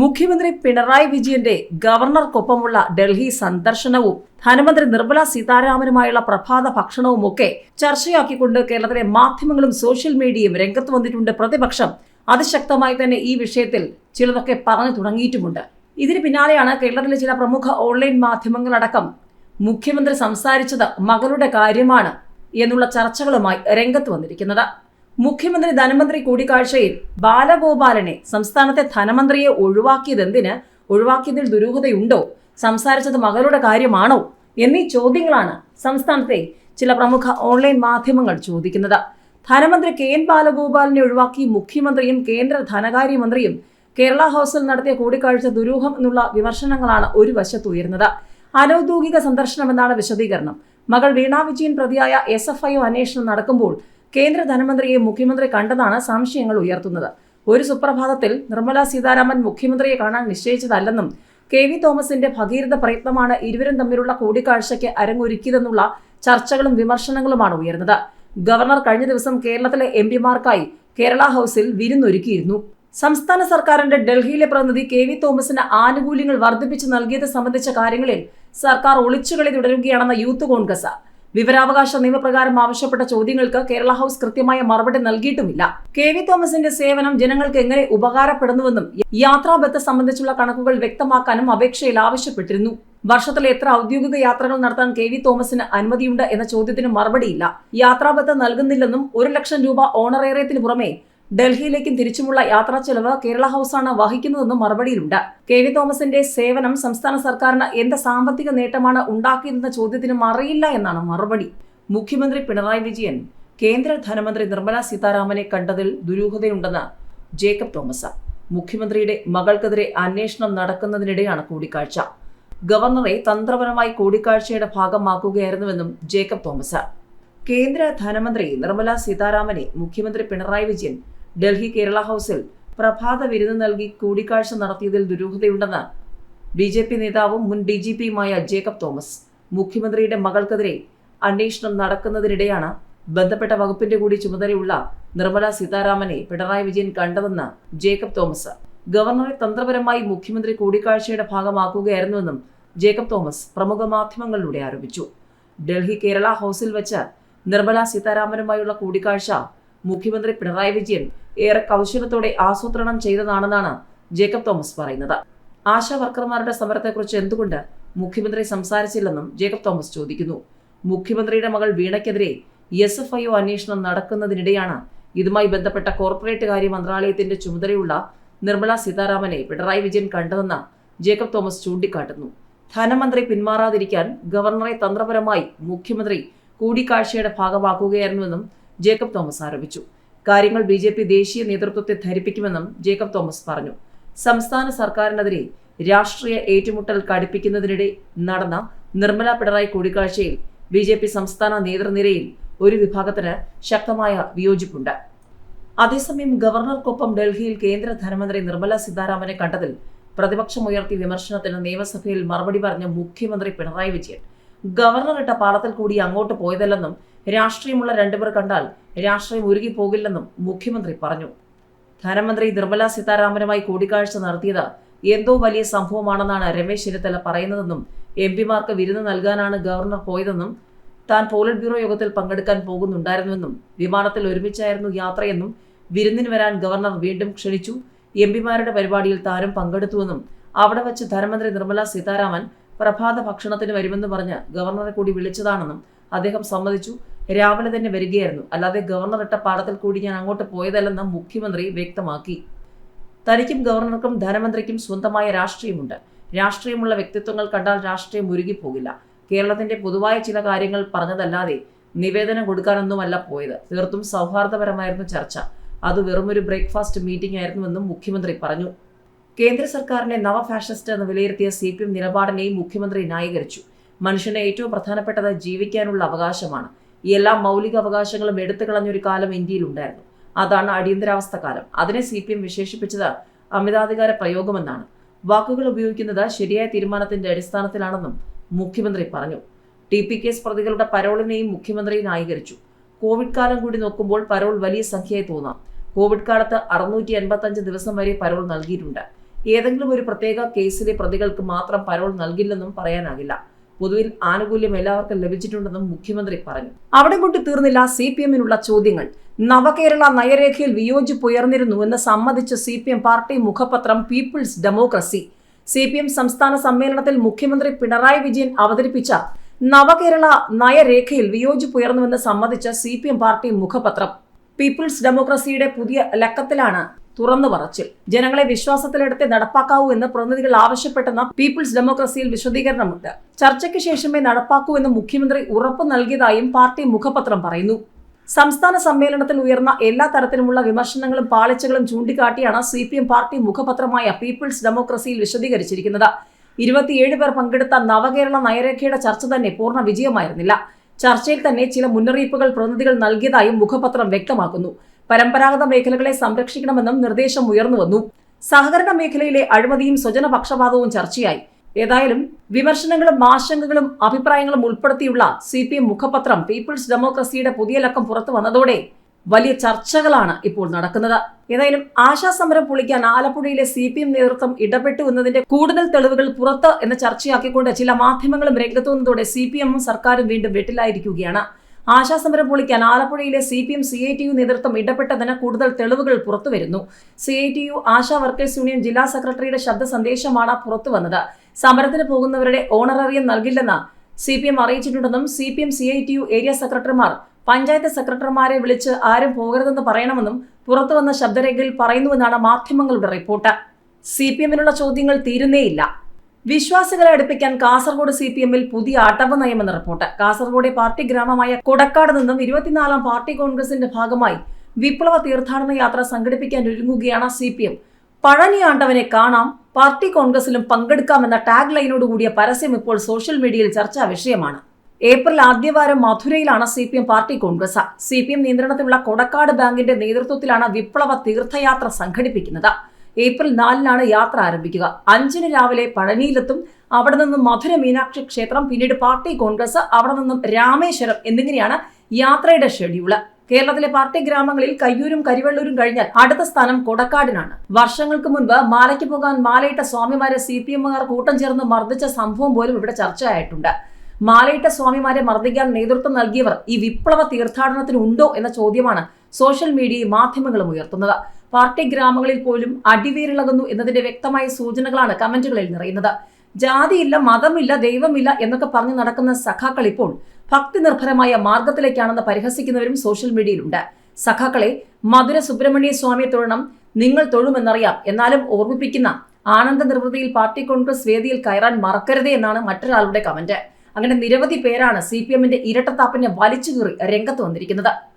മുഖ്യമന്ത്രി പിണറായി വിജയന്റെ ഗവർണർക്കൊപ്പമുള്ള ഡൽഹി സന്ദർശനവും ധനമന്ത്രി നിർമ്മല സീതാരാമനുമായുള്ള പ്രഭാത ഭക്ഷണവും ഒക്കെ ചർച്ചയാക്കിക്കൊണ്ട് കേരളത്തിലെ മാധ്യമങ്ങളും സോഷ്യൽ മീഡിയയും രംഗത്ത് വന്നിട്ടുണ്ട് പ്രതിപക്ഷം. അതിശക്തമായി തന്നെ ഈ വിഷയത്തിൽ ചിലതൊക്കെ പറഞ്ഞു തുടങ്ങിയിട്ടുമുണ്ട്. ഇതിന് പിന്നാലെയാണ് കേരളത്തിലെ ചില പ്രമുഖ ഓൺലൈൻ മാധ്യമങ്ങളടക്കം മുഖ്യമന്ത്രി സംസാരിച്ചത് മകളുടെ കാര്യമാണ് എന്നുള്ള ചർച്ചകളുമായി രംഗത്ത് വന്നിരിക്കുന്നത്. മുഖ്യമന്ത്രി ധനമന്ത്രി കൂടിക്കാഴ്ചയിൽ ബാലഗോപാലനെ സംസ്ഥാനത്തെ ധനമന്ത്രിയെ ഒഴിവാക്കിയതെന്തിന്? ഒഴിവാക്കിയതിൽ ദുരൂഹതയുണ്ടോ? സംസാരിച്ചത് മകളുടെ കാര്യമാണോ? എന്നീ ചോദ്യങ്ങളാണ് സംസ്ഥാനത്തെ ചില പ്രമുഖ ഓൺലൈൻ മാധ്യമങ്ങൾ ചോദിക്കുന്നത്. ധനമന്ത്രി കെ എൻ ബാലഗോപാലിനെ ഒഴിവാക്കി മുഖ്യമന്ത്രിയും കേന്ദ്ര ധനകാര്യമന്ത്രിയും കേരള ഹൗസിൽ നടത്തിയ കൂടിക്കാഴ്ച ദുരൂഹം എന്നുള്ള വിമർശനങ്ങളാണ് ഒരു വശത്ത് ഉയർന്നത് അനൌദ്യോഗിക സന്ദർശനമെന്നാണ് വിശദീകരണം. മകൾ വീണ വിജയൻ പ്രതിയായ എസ് എഫ് ഐ ഒ അന്വേഷണം നടക്കുമ്പോൾ കേന്ദ്ര ധനമന്ത്രിയെ മുഖ്യമന്ത്രി കണ്ടതാണ് സംശയങ്ങൾ ഉയർത്തുന്നത്. ഒരു സുപ്രഭാതത്തിൽ നിർമ്മല സീതാരാമൻ മുഖ്യമന്ത്രിയെ കാണാൻ നിശ്ചയിച്ചതല്ലെന്നും കെ വി തോമസിന്റെ ഭഗീരഥ പ്രയത്നമാണ് ഇരുവരും തമ്മിലുള്ള കൂടിക്കാഴ്ചയ്ക്ക് അരങ്ങൊരുക്കിയതെന്നുള്ള ചർച്ചകളും വിമർശനങ്ങളുമാണ് ഉയർന്നത്. ഗവർണർ കഴിഞ്ഞ ദിവസം കേരളത്തിലെ എം പിമാർക്കായി കേരള ഹൗസിൽ വിരുന്നൊരുക്കിയിരുന്നു. സംസ്ഥാന സർക്കാരിന്റെ ഡൽഹിയിലെ പ്രതിനിധി കെ വി തോമസിന് ആനുകൂല്യങ്ങൾ വർദ്ധിപ്പിച്ചു നൽകിയത് സംബന്ധിച്ച കാര്യങ്ങളിൽ സർക്കാർ ഒളിച്ചുകളി തുടരുകയാണെന്ന യൂത്ത് കോൺഗ്രസ് വിവരാവകാശ നിയമപ്രകാരം ആവശ്യപ്പെട്ട ചോദ്യങ്ങൾക്ക് കേരള ഹൌസ് കൃത്യമായ മറുപടി നൽകിയിട്ടുമില്ല. കെ വി തോമസിന്റെ സേവനം ജനങ്ങൾക്ക് എങ്ങനെ ഉപകാരപ്പെടുന്നുവെന്നും യാത്രാബത്ത സംബന്ധിച്ചുള്ള കണക്കുകൾ വ്യക്തമാക്കാനും അപേക്ഷയിൽ ആവശ്യപ്പെട്ടിരുന്നു. വർഷത്തിൽ എത്ര ഔദ്യോഗിക യാത്രകൾ നടത്താൻ കെ വി തോമസിന് അനുമതിയുണ്ട് എന്ന ചോദ്യത്തിന് മറുപടിയില്ല. യാത്രാബത്ത നൽകുന്നില്ലെന്നും ഒരു ലക്ഷം രൂപ ഓണറേറിയത്തിന് പുറമെ ഡൽഹിയിലേക്കും തിരിച്ചുമുള്ള യാത്രാ ചെലവ് കേരള ഹൗസാണ് വഹിക്കുന്നതെന്നും മറുപടിയിലുണ്ട്. കെ വി തോമസിന്റെ സേവനം സംസ്ഥാന സർക്കാരിന് എന്ത് സാമ്പത്തിക നേട്ടമാണ് ഉണ്ടാക്കിയതെന്ന ചോദ്യത്തിന് അറിയില്ല എന്നാണ് മറുപടി. മുഖ്യമന്ത്രി പിണറായി വിജയൻ കേന്ദ്ര ധനമന്ത്രി നിർമ്മല സീതാരാമനെ കണ്ടതിൽ ദുരൂഹതയുണ്ടെന്ന് ജേക്കബ് തോമസ്. മുഖ്യമന്ത്രിയുടെ മകൾക്കെതിരെ അന്വേഷണം നടക്കുന്നതിനിടെയാണ് കൂടിക്കാഴ്ച. ഗവർണറെ തന്ത്രപരമായി കൂടിക്കാഴ്ചയുടെ ഭാഗമാക്കുകയായിരുന്നുവെന്നും ജേക്കബ് തോമസ്. കേന്ദ്ര ധനമന്ത്രി നിർമ്മല സീതാരാമനെ മുഖ്യമന്ത്രി പിണറായി വിജയൻ ഡൽഹി കേരള ഹൗസിൽ പ്രഭാത വിരുന്ന് നൽകി കൂടിക്കാഴ്ച നടത്തിയതിൽ ദുരൂഹതയുണ്ടെന്ന് ബി ജെ പി നേതാവും മുൻ ഡി ജി പിയുമായ ജേക്കബ് തോമസ് മുഖ്യമന്ത്രിയുടെ മകൾക്കെതിരെ അന്വേഷണം നടക്കുന്നതിനിടെയാണ് ബന്ധപ്പെട്ട വകുപ്പിന്റെ കൂടി ചുമതലയുള്ള നിർമ്മല സീതാരാമനെ പിണറായി വിജയൻ കണ്ടതെന്ന് ജേക്കബ് തോമസ്. ഗവർണറെ തന്ത്രപരമായി മുഖ്യമന്ത്രി കൂടിക്കാഴ്ചയുടെ ഭാഗമാക്കുകയായിരുന്നുവെന്നും ജേക്കബ് തോമസ് പ്രമുഖ മാധ്യമങ്ങളിലൂടെ ആരോപിച്ചു. ഡൽഹി കേരള ഹൗസിൽ വെച്ച് നിർമ്മല സീതാരാമനുമായുള്ള കൂടിക്കാഴ്ച മുഖ്യമന്ത്രി പിണറായി വിജയൻ ഏറെ കൗശലത്തോടെ ആസൂത്രണം ചെയ്തതാണെന്നാണ് ജേക്കബ് തോമസ് പറയുന്നത്. ആശാ വർക്കർമാരുടെ സമരത്തെക്കുറിച്ച് എന്തുകൊണ്ട് മുഖ്യമന്ത്രി സംസാരിച്ചില്ലെന്നും ജേക്കബ് തോമസ് ചോദിക്കുന്നു. മുഖ്യമന്ത്രിയുടെ മകൾ വീണയ്ക്കെതിരെ എസ് എഫ് ഐ ഒ അന്വേഷണം നടക്കുന്നതിനിടെയാണ് ഇതുമായി ബന്ധപ്പെട്ട കോർപ്പറേറ്റ് കാര്യ മന്ത്രാലയത്തിന്റെ ചുമതലയുള്ള നിർമ്മല സീതാരാമനെ പിണറായി വിജയൻ കണ്ടതെന്ന് ജേക്കബ് തോമസ് ചൂണ്ടിക്കാട്ടുന്നു. ധനമന്ത്രി പിന്മാറാതിരിക്കാൻ ഗവർണറെ തന്ത്രപരമായി മുഖ്യമന്ത്രി കൂടിക്കാഴ്ചയുടെ ഭാഗമാക്കുകയായിരുന്നുവെന്നും ജേക്കബ് തോമസ് ആരോപിച്ചു. കാര്യങ്ങൾ ബി ജെ പി ദേശീയ നേതൃത്വത്തെ ധരിപ്പിക്കുമെന്നും ജേക്കബ് തോമസ് പറഞ്ഞു. സംസ്ഥാന സർക്കാരിനെതിരെ രാഷ്ട്രീയ ഏറ്റുമുട്ടൽ കടുപ്പിക്കുന്നതിനിടെ നടന്ന നിർമ്മല പിണറായി കൂടിക്കാഴ്ചയിൽ ബി ജെ പി സംസ്ഥാന നേതൃനിരയിൽ ഒരു വിഭാഗത്തിന് ശക്തമായ വിയോജിപ്പുണ്ട്. അതേസമയം ഗവർണർക്കൊപ്പം ഡൽഹിയിൽ കേന്ദ്ര ധനമന്ത്രി നിർമ്മല സീതാരാമനെ കണ്ടതിൽ പ്രതിപക്ഷമുയർത്തിയ വിമർശനത്തിന് നിയമസഭയിൽ മറുപടി പറഞ്ഞ മുഖ്യമന്ത്രി പിണറായി വിജയൻ. ഗവർണർ ഇട്ട പാളത്തിൽ കൂടി അങ്ങോട്ട് പോയതല്ലെന്നും രാഷ്ട്രീയമുള്ള രണ്ടുപേർ കണ്ടാൽ രാഷ്ട്രീയം ഉരുകി പോകില്ലെന്നും മുഖ്യമന്ത്രി പറഞ്ഞു. ധനമന്ത്രി നിർമ്മല സീതാരാമനുമായി കൂടിക്കാഴ്ച നടത്തിയത് എന്തോ വലിയ സംഭവമാണെന്നാണ് രമേശ് ചെന്നിത്തല പറയുന്നതെന്നും എം പിമാർക്ക് വിരുന്ന് നൽകാനാണ് ഗവർണർ പോയതെന്നും താൻ പോളിറ്റ് ബ്യൂറോ യോഗത്തിൽ പങ്കെടുക്കാൻ പോകുന്നുണ്ടായിരുന്നുവെന്നും വിമാനത്തിൽ ഒരുമിച്ചായിരുന്നു യാത്രയെന്നും വിരുന്നിന് വരാൻ ഗവർണർ വീണ്ടും ക്ഷണിച്ചു. എം പിമാരുടെ പരിപാടിയിൽ താരം പങ്കെടുത്തുവെന്നും അവിടെ വച്ച് ധനമന്ത്രി നിർമ്മല സീതാരാമൻ പ്രഭാത ഭക്ഷണത്തിന് വരുമെന്ന് പറഞ്ഞ് ഗവർണറെ കൂടി വിളിച്ചതാണെന്നും അദ്ദേഹം സമ്മതിച്ചു. രാവിലെ തന്നെ വരികയായിരുന്നു. അല്ലാതെ ഗവർണർ ഇട്ട പാടത്തിൽ കൂടി ഞാൻ അങ്ങോട്ട് പോയതല്ലെന്ന് മുഖ്യമന്ത്രി വ്യക്തമാക്കി. തനിക്കും ഗവർണർക്കും ധനമന്ത്രിക്കും സ്വന്തമായ രാഷ്ട്രീയമുണ്ട്. രാഷ്ട്രീയമുള്ള വ്യക്തിത്വങ്ങൾ കണ്ടാൽ രാഷ്ട്രീയം ഉരുകിപ്പോകില്ല. കേരളത്തിന്റെ പൊതുവായ ചില കാര്യങ്ങൾ പറഞ്ഞതല്ലാതെ നിവേദനം കൊടുക്കാനൊന്നുമല്ല പോയത്. തീർത്തും സൗഹാർദ്ദപരമായിരുന്നു ചർച്ച. അത് വെറുമൊരു ബ്രേക്ക്ഫാസ്റ്റ് മീറ്റിംഗ് ആയിരുന്നുവെന്നും മുഖ്യമന്ത്രി പറഞ്ഞു. കേന്ദ്ര സർക്കാരിനെ നവ ഫാഷനിസ്റ്റ് എന്ന് വിലയിരുത്തിയ സി പി എം നിലപാടിനെയും മുഖ്യമന്ത്രി ന്യായീകരിച്ചു. മനുഷ്യന് ഏറ്റവും പ്രധാനപ്പെട്ടത് ജീവിക്കാനുള്ള അവകാശമാണ്. ഈ എല്ലാ മൗലിക അവകാശങ്ങളും എടുത്തു കളഞ്ഞൊരു കാലം ഇന്ത്യയിൽ ഉണ്ടായിരുന്നു. അതാണ് അടിയന്തരാവസ്ഥ കാലം. അതിനെ സി പി എം വിശേഷിപ്പിച്ചത് അമിതാധികാര പ്രയോഗമെന്നാണ്. വാക്കുകൾ ഉപയോഗിക്കുന്നത് ശരിയായ തീരുമാനത്തിന്റെ അടിസ്ഥാനത്തിലാണെന്നും മുഖ്യമന്ത്രി പറഞ്ഞു. ടി പി കേസ് പ്രതികളുടെ പരോളിനെയും മുഖ്യമന്ത്രി ന്യായീകരിച്ചു. കോവിഡ് കാലം കൂടി നോക്കുമ്പോൾ പരോൾ വലിയ സംഖ്യയായി തോന്നാം. കോവിഡ് കാലത്ത് അറുന്നൂറ്റി എൺപത്തഞ്ച് ദിവസം വരെ പരോൾ നൽകിയിട്ടുണ്ട്. ഏതെങ്കിലും ഒരു പ്രത്യേക കേസിലെ പ്രതികൾക്ക് മാത്രം പരോൾ നൽകില്ലെന്നും പറയാനാകില്ല. പൊതുവിൽ ആനുകൂല്യം എല്ലാവർക്കും ലഭിച്ചിട്ടുണ്ടെന്നും മുഖ്യമന്ത്രി പറഞ്ഞു. അവിടെ കൊണ്ട് തീർന്നില്ല സി പി എമ്മിനുള്ള ചോദ്യങ്ങൾ. നവകേരള നയരേഖയിൽ വിയോജിപ്പുയർന്നിരുന്നു എന്ന് സമ്മതിച്ച C P M party മുഖപത്രം People's democracy C P M സംസ്ഥാന സമ്മേളനത്തിൽ മുഖ്യമന്ത്രി പിണറായി വിജയൻ അവതരിപ്പിച്ച നവകേരള നയരേഖയിൽ വിയോജിപ്പുയർന്നുവെന്ന് സമ്മതിച്ച സി പി എം പാർട്ടി മുഖപത്രം. പീപ്പിൾസ് ഡെമോക്രസിയുടെ പുതിയ ലക്കത്തിലാണ് തുറന്നു പറച്ചിൽ. ജനങ്ങളെ വിശ്വാസത്തിലെടുത്ത് നടപ്പാക്കാവൂ എന്ന് പ്രതിനിധികൾ ആവശ്യപ്പെട്ടെന്ന പീപ്പിൾസ് ഡെമോക്രസിയിൽ വിശദീകരണമുണ്ട്. ചർച്ചയ്ക്ക് ശേഷമേ നടപ്പാക്കൂ എന്ന് മുഖ്യമന്ത്രി ഉറപ്പു നൽകിയതായും പാർട്ടി മുഖപത്രം പറയുന്നു. സംസ്ഥാന സമ്മേളനത്തിൽ ഉയർന്ന എല്ലാ തരത്തിലുമുള്ള വിമർശനങ്ങളും പാളിച്ചകളും ചൂണ്ടിക്കാട്ടിയാണ് സി പി എം പാർട്ടി മുഖപത്രമായ പീപ്പിൾസ് ഡെമോക്രസിയിൽ വിശദീകരിച്ചിരിക്കുന്നത്. ഇരുപത്തിയേഴ് പേർ പങ്കെടുത്ത നവകേരള നയരേഖയുടെ ചർച്ച തന്നെ പൂർണ വിജയമായിരുന്നില്ല. ചർച്ചയിൽ തന്നെ ചില മുന്നറിയിപ്പുകൾ പ്രതിനിധികൾ നൽകിയതായും മുഖപത്രം വ്യക്തമാക്കുന്നു. പരമ്പരാഗത മേഖലകളെ സംരക്ഷിക്കണമെന്നും നിർദ്ദേശം ഉയർന്നുവന്നു സഹകരണ മേഖലയിലെ അഴിമതിയും സ്വജനപക്ഷപാതവും ചർച്ചയായി. ഏതായാലും വിമർശനങ്ങളും ആശങ്കകളും അഭിപ്രായങ്ങളും ഉൾപ്പെടുത്തിയുള്ള സി പി എം മുഖപത്രം പീപ്പിൾസ് ഡെമോക്രസിയുടെ പുതിയ ലക്കം പുറത്തു വന്നതോടെ വലിയ ചർച്ചകളാണ് ഇപ്പോൾ നടക്കുന്നത്. ഏതായാലും ആശാസമരം പൊളിക്കാൻ ആലപ്പുഴയിലെ സി പി എം നേതൃത്വം ഇടപെട്ടു എന്നതിന്റെ കൂടുതൽ തെളിവുകൾ പുറത്ത് എന്ന് ചർച്ചയാക്കിക്കൊണ്ട് ചില മാധ്യമങ്ങളും രംഗത്തു വന്നതോടെ സി പി എമ്മും സർക്കാരും വീണ്ടും വെട്ടിലായിരിക്കുകയാണ്. ആശാസമരം പൊളിക്കാൻ ആലപ്പുഴയിലെ C P M C I T U നേതൃത്വം ഇടപെട്ടതിന് കൂടുതൽ തെളിവുകൾ പുറത്തുവരുന്നു. C I T U Asha workers union ജില്ലാ സെക്രട്ടറിയുടെ ശബ്ദ സന്ദേശമാണ് പുറത്തു വന്നത് സമരത്തിന് പോകുന്നവരുടെ ഓണററിയം നൽകില്ലെന്ന് C P M അറിയിച്ചിട്ടുണ്ടെന്നും C P M C I T U area സെക്രട്ടറിമാർ പഞ്ചായത്ത് സെക്രട്ടറിമാരെ വിളിച്ച് ആരും പോകരുതെന്ന് പറയണമെന്നും പുറത്തു വന്ന ശബ്ദരേഖയിൽ പറയുന്നുവെന്നാണ് മാധ്യമങ്ങളുടെ റിപ്പോർട്ട്. സി പി എമ്മിനുള്ള ചോദ്യങ്ങൾ തീരുന്നേയില്ല. വിശ്വാസികളെ അടുപ്പിക്കാൻ കാസർഗോഡ് സി പി എമ്മിൽ പുതിയ അടവ് നയമെന്ന റിപ്പോർട്ട്. കാസർഗോഡ് പാർട്ടി ഗ്രാമമായ കൊടക്കാട് നിന്നും ഇരുപത്തിനാലാം പാർട്ടി കോൺഗ്രസിന്റെ ഭാഗമായി വിപ്ലവ തീർത്ഥാടന യാത്ര സംഘടിപ്പിക്കാൻ ഒരുങ്ങുകയാണ് സി പി എം. പഴനി ആണ്ടവനെ കാണാം പാർട്ടി കോൺഗ്രസിലും പങ്കെടുക്കാമെന്ന ടാഗ് ലൈനോടുകൂടിയ പരസ്യം ഇപ്പോൾ സോഷ്യൽ മീഡിയയിൽ ചർച്ചാ വിഷയമാണ്. ഏപ്രിൽ ആദ്യവാരം മധുരയിലാണ് C P M party congress. C P M നിയന്ത്രണത്തിലുള്ള കൊടക്കാട് ബാങ്കിന്റെ നേതൃത്വത്തിലാണ് വിപ്ലവ തീർത്ഥയാത്ര സംഘടിപ്പിക്കുന്നത്. ഏപ്രിൽ നാലിനാണ് യാത്ര ആരംഭിക്കുക. അഞ്ചിന് രാവിലെ പഴനിയിലെത്തും അവിടെ നിന്നും മധുര മീനാക്ഷി ക്ഷേത്രം പിന്നീട് പാർട്ടി കോൺഗ്രസ് അവിടെ നിന്നും രാമേശ്വരം എന്നിങ്ങനെയാണ് യാത്രയുടെ ഷെഡ്യൂൾ കേരളത്തിലെ പാർട്ടി ഗ്രാമങ്ങളിൽ കയ്യൂരും കരിവള്ളൂരും കഴിഞ്ഞാൽ അടുത്ത സ്ഥാനം കൊടക്കാടിനാണ്. വർഷങ്ങൾക്ക് മുൻപ് മാലയ്ക്ക് പോകാൻ മാലയിട്ട സ്വാമിമാരെ സി പി എമ്മുകാർ കൂട്ടം ചേർന്ന് മർദ്ദിച്ച സംഭവം പോലും ഇവിടെ ചർച്ചയായിട്ടുണ്ട്. മാലയിട്ട സ്വാമിമാരെ മർദ്ദിക്കാൻ നേതൃത്വം നൽകിയവർ ഈ വിപ്ലവ തീർത്ഥാടനത്തിന് ഉണ്ടോ എന്ന ചോദ്യമാണ് സോഷ്യൽ മീഡിയയും മാധ്യമങ്ങളും ഉയർത്തുന്നത്. പാർട്ടി ഗ്രാമങ്ങളിൽ പോലും അടിവേരിളകുന്നു എന്നതിന്റെ വ്യക്തമായ സൂചനകളാണ് കമന്റുകളിൽ നിറയുന്നത്. ജാതിയില്ല മതമില്ല ദൈവമില്ല എന്നൊക്കെ പറഞ്ഞു നടക്കുന്ന സഖാക്കൾ ഇപ്പോൾ ഭക്തി നിർഭരമായ മാർഗത്തിലേക്കാണെന്ന് പരിഹസിക്കുന്നവരും സോഷ്യൽ മീഡിയയിലുണ്ട്. സഖാക്കളെ മധുര സുബ്രഹ്മണ്യ സ്വാമിയെ തൊഴണം നിങ്ങൾ തൊഴുമെന്നറിയാം. എന്നാലും ഓർമ്മിപ്പിക്കുന്ന ആനന്ദ നിർവൃതിയിൽ പാർട്ടി കോൺഗ്രസ് വേദിയിൽ കയറാൻ മറക്കരുതേ എന്നാണ് മറ്റൊരാളുടെ കമന്റ്. അങ്ങനെ നിരവധി പേരാണ് സി പി എമ്മിന്റെ ഇരട്ടത്താപ്പിനെ വലിച്ചു കീറി രംഗത്ത് വന്നിരിക്കുന്നത്.